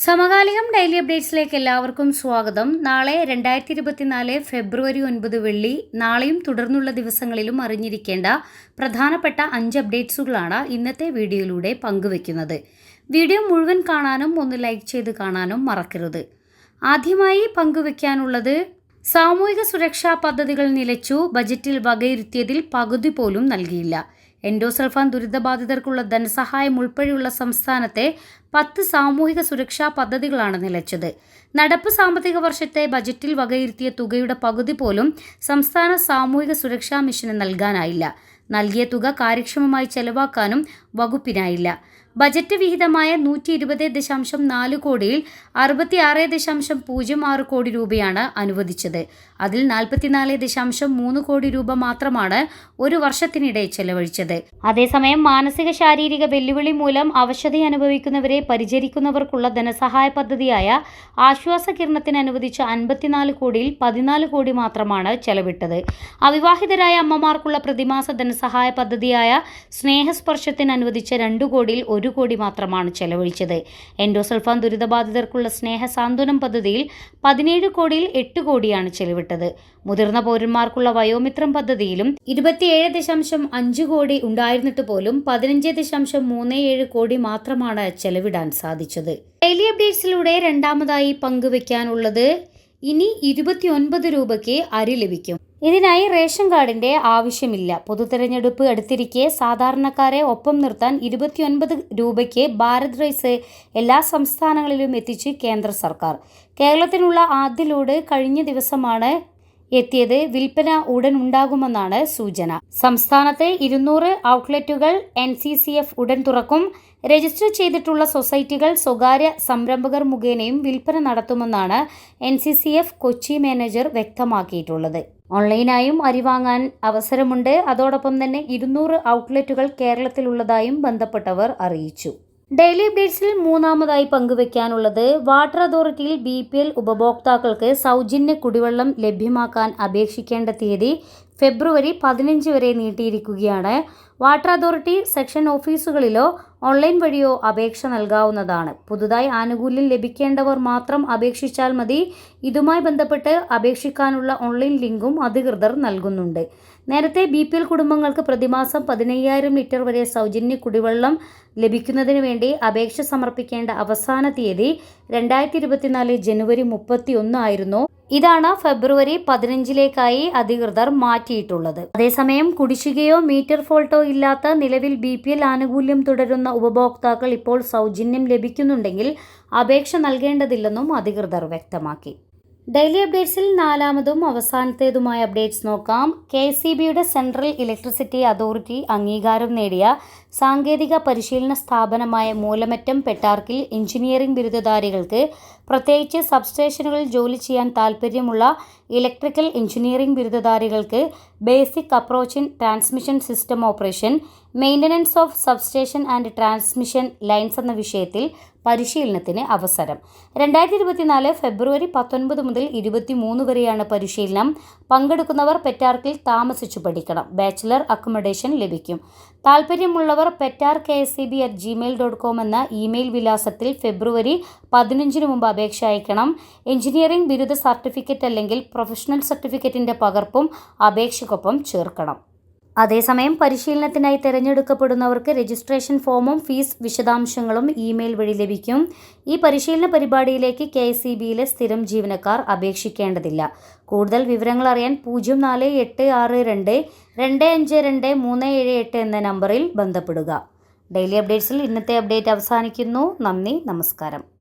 സമകാലികം ഡെയിലി അപ്ഡേറ്റ്സിലേക്ക് എല്ലാവർക്കും സ്വാഗതം. നാളെ രണ്ടായിരത്തി ഇരുപത്തിനാല് ഫെബ്രുവരി ഒൻപത് വെള്ളി നാളെയും തുടർന്നുള്ള ദിവസങ്ങളിലും അറിഞ്ഞിരിക്കേണ്ട പ്രധാനപ്പെട്ട അഞ്ച് അപ്ഡേറ്റ്സുകളാണ് ഇന്നത്തെ വീഡിയോയിലൂടെ പങ്കുവെക്കുന്നത് വീഡിയോ മുഴുവൻ കാണാനും ഒന്ന് ലൈക്ക് ചെയ്ത് കാണാനും മറക്കരുത്. ആദ്യമായി പങ്കുവെക്കാനുള്ളത് സാമൂഹിക സുരക്ഷാ പദ്ധതികൾ നിലച്ചു ബജറ്റിൽ വകയിരുത്തിയതിൽ പകുതി പോലും നൽകിയില്ല. എൻഡോസൾഫാൻ ദുരിതബാധിതർക്കുള്ള ധനസഹായം ഉൾപ്പെടെയുള്ള സംസ്ഥാനത്തെ പത്ത് സാമൂഹിക സുരക്ഷാ പദ്ധതികളാണ് നിലച്ചത്. നടപ്പ് സാമ്പത്തിക വർഷത്തെ ബജറ്റിൽ വകയിരുത്തിയ തുകയുടെ പകുതി പോലും സംസ്ഥാന സാമൂഹിക സുരക്ഷാ മിഷന് നൽകാനായില്ല. നൽകിയ തുക കാര്യക്ഷമമായി ചെലവാക്കാനും വകുപ്പിനായില്ല. ബജറ്റ് വിഹിതമായ നൂറ്റി ഇരുപത് ദശാംശം നാല് കോടിയിൽ അറുപത്തിയാറ് ദശാംശം പൂജ്യം ആറ് കോടി രൂപയാണ് അനുവദിച്ചത്. അതിൽ നാൽപ്പത്തിനാല് ദശാംശം മൂന്ന് കോടി രൂപ മാത്രമാണ് ഒരു വർഷത്തിനിടെ ചെലവഴിച്ചത്. അതേസമയം മാനസിക ശാരീരിക വെല്ലുവിളി മൂലം അവശത അനുഭവിക്കുന്നവരെ പരിചരിക്കുന്നവർക്കുള്ള ധനസഹായ പദ്ധതിയായ ആശ്വാസ കിരണത്തിന് അനുവദിച്ച അൻപത്തിനാല് കോടിയിൽ പതിനാല് കോടി മാത്രമാണ് ചെലവിട്ടത്. അവിവാഹിതരായ അമ്മമാർക്കുള്ള പ്രതിമാസ ധനസഹായ പദ്ധതിയായ സ്നേഹസ്പർശത്തിന് അനുവദിച്ച രണ്ടു കോടിയിൽ ഒരു കോടി മാത്രമാണ് ചെലവഴിച്ചത്. എൻഡോസൾഫാൻ ദുരിതബാധിതർക്കുള്ള സ്നേഹ സാന്ത്വനം പദ്ധതിയിൽ പതിനേഴ് കോടിയിൽ എട്ട് കോടിയാണ് ചെലവിട്ടത്. മുതിർന്ന പൗരന്മാർക്കുള്ള വയോമിത്രം പദ്ധതിയിലും ഇരുപത്തിയേഴ് ദശാംശം അഞ്ച് കോടി ഉണ്ടായിരുന്നിട്ട് പോലും പതിനഞ്ച് ദശാംശം മൂന്ന് ഏഴ് കോടി മാത്രമാണ് ചെലവിടാൻ സാധിച്ചത്. ഡെയിലി അപ്ഡേറ്റ്സിലൂടെ രണ്ടാമതായി പങ്കുവെക്കാനുള്ളത് ഇനി ഇരുപത്തിയൊൻപത് രൂപയ്ക്ക് അരി ലഭിക്കും. ഇതിനായി റേഷൻ കാർഡിന്റെ ആവശ്യമില്ല. പൊതുതെരഞ്ഞെടുപ്പ് അടുത്തിരിക്കെ സാധാരണക്കാരെ ഒപ്പം നിർത്താൻ ഇരുപത്തിയൊൻപത് രൂപയ്ക്ക് ഭാരത് റൈസ് എല്ലാ സംസ്ഥാനങ്ങളിലും എത്തിച്ച് കേന്ദ്ര സർക്കാർ. കേരളത്തിനുള്ള ആദ്യ ലോഡ് കഴിഞ്ഞ ദിവസമാണ് എത്തിയത്. വിൽപ്പന ഉടൻ ഉണ്ടാകുമെന്നാണ് സൂചന. സംസ്ഥാനത്തെ ഇരുന്നൂറ് ഔട്ട്ലെറ്റുകൾ എൻ സി സി എഫ് ഉടൻ തുറക്കും. രജിസ്റ്റർ ചെയ്തിട്ടുള്ള സൊസൈറ്റികൾ സ്വകാര്യ സംരംഭകർ മുഖേനയും വിൽപ്പന നടത്തുമെന്നാണ് N C C F Kochi manager വ്യക്തമാക്കിയിട്ടുള്ളത്. ഓൺലൈനായും അരി വാങ്ങാൻ അവസരമുണ്ട്. അതോടൊപ്പം തന്നെ ഇരുന്നൂറ് ഔട്ട്ലെറ്റുകൾ കേരളത്തിലുള്ളതായും ബന്ധപ്പെട്ടവർ അറിയിച്ചു. ഡെയിലി അപ്ഡേറ്റ്സിൽ മൂന്നാമതായി പങ്കുവെക്കാനുള്ളത് വാട്ടർ അതോറിറ്റിയിൽ ബി പി എൽ ഉപഭോക്താക്കൾക്ക് സൗജന്യ കുടിവെള്ളം ലഭ്യമാക്കാൻ അപേക്ഷിക്കേണ്ട തീയതി ഫെബ്രുവരി പതിനഞ്ച് വരെ നീട്ടിയിരിക്കുകയാണ്. വാട്ടർ അതോറിറ്റി സെക്ഷൻ ഓഫീസുകളിലോ ഓൺലൈൻ വഴിയോ അപേക്ഷ നൽകാവുന്നതാണ്. പുതുതായി ആനുകൂല്യം ലഭിക്കേണ്ടവർ മാത്രം അപേക്ഷിച്ചാൽ മതി. ഇതുമായി ബന്ധപ്പെട്ട് അപേക്ഷിക്കാനുള്ള ഓൺലൈൻ ലിങ്കും അധികൃതർ നൽകുന്നുണ്ട്. നേരത്തെ ബി പി എൽ കുടുംബങ്ങൾക്ക് പ്രതിമാസം പതിനയ്യായിരം ലിറ്റർ വരെ സൗജന്യ കുടിവെള്ളം ലഭിക്കുന്നതിന് വേണ്ടി അപേക്ഷ സമർപ്പിക്കേണ്ട അവസാന തീയതി രണ്ടായിരത്തി ഇരുപത്തിനാല് ജനുവരി മുപ്പത്തി ഒന്ന് ആയിരുന്നു. ഇതാണ് ഫെബ്രുവരി പതിനഞ്ചിലേക്കായി അധികൃതർ മാറ്റിയിട്ടുള്ളത്. അതേസമയം കുടിശ്ശികയോ മീറ്റർ ഫോൾട്ടോ ഇല്ലാത്ത നിലവിൽ ബി പി എൽ ആനുകൂല്യം തുടരുന്ന ഉപഭോക്താക്കൾ ഇപ്പോൾ സൗജന്യം ലഭിക്കുന്നുണ്ടെങ്കിൽ അപേക്ഷ നൽകേണ്ടതില്ലെന്നും അധികൃതർ വ്യക്തമാക്കി. ഡെയിലി അപ്ഡേറ്റ്സിൽ നാലാമതും അവസാനത്തേതുമായ അപ്ഡേറ്റ്സ് നോക്കാം. കെ സി ബിയുടെ സെൻട്രൽ ഇലക്ട്രിസിറ്റി അതോറിറ്റി അംഗീകാരം നേടിയ സാങ്കേതിക പരിശീലന സ്ഥാപനമായ മൂലമറ്റം പെട്ടാർക്കിൽ എഞ്ചിനീയറിംഗ് ബിരുദധാരികൾക്ക് പ്രത്യേകിച്ച് സബ്സ്റ്റേഷനുകളിൽ ജോലി ചെയ്യാൻ താൽപ്പര്യമുള്ള electrical engineering ബിരുദധാരികൾക്ക് basic approach in transmission system operation maintenance of substation and transmission lines എന്ന വിഷയത്തിൽ പരിശീലനത്തിന് അവസരം. രണ്ടായിരത്തി ഇരുപത്തിനാല് ഫെബ്രുവരി പത്തൊൻപത് മുതൽ ഇരുപത്തി മൂന്ന് വരെയാണ് പരിശീലനം. പങ്കെടുക്കുന്നവർ പെറ്റാർക്കിൽ താമസിച്ചു പഠിക്കണം. ബാച്ചിലർ അക്കോമഡേഷൻ ലഭിക്കും. താല്പര്യമുള്ളവർ പെറ്റാർ K S C B at Gmail dot com എന്ന ഇമെയിൽ വിലാസത്തിൽ ഫെബ്രുവരി പതിനഞ്ചിന് മുമ്പ് അപേക്ഷ അയക്കണം. എഞ്ചിനീയറിംഗ് ബിരുദ സർട്ടിഫിക്കറ്റ് അല്ലെങ്കിൽ പ്രൊഫഷണൽ സർട്ടിഫിക്കറ്റിന്റെ പകർപ്പും അപേക്ഷയ്ക്കൊപ്പം ചേർക്കണം. അതേസമയം പരിശീലനത്തിനായി തിരഞ്ഞെടുക്കപ്പെടുന്നവർക്ക് രജിസ്ട്രേഷൻ ഫോമും ഫീസ് വിശദാംശങ്ങളും ഇമെയിൽ വഴി ലഭിക്കും. ഈ പരിശീലന പരിപാടിയിലേക്ക് കെ സി ബിയിലെ സ്ഥിരം ജീവനക്കാർ അപേക്ഷിക്കേണ്ടതില്ല. കൂടുതൽ വിവരങ്ങൾ അറിയാൻ പൂജ്യം നാല് എട്ട് ആറ് രണ്ട് രണ്ട് അഞ്ച് രണ്ട് മൂന്ന് ഏഴ് എട്ട് എന്ന നമ്പറിൽ ബന്ധപ്പെടുക. ഡെയിലി അപ്ഡേറ്റ്സിൽ ഇന്നത്തെ അപ്ഡേറ്റ് അവസാനിക്കുന്നു. നന്ദി നമസ്കാരം.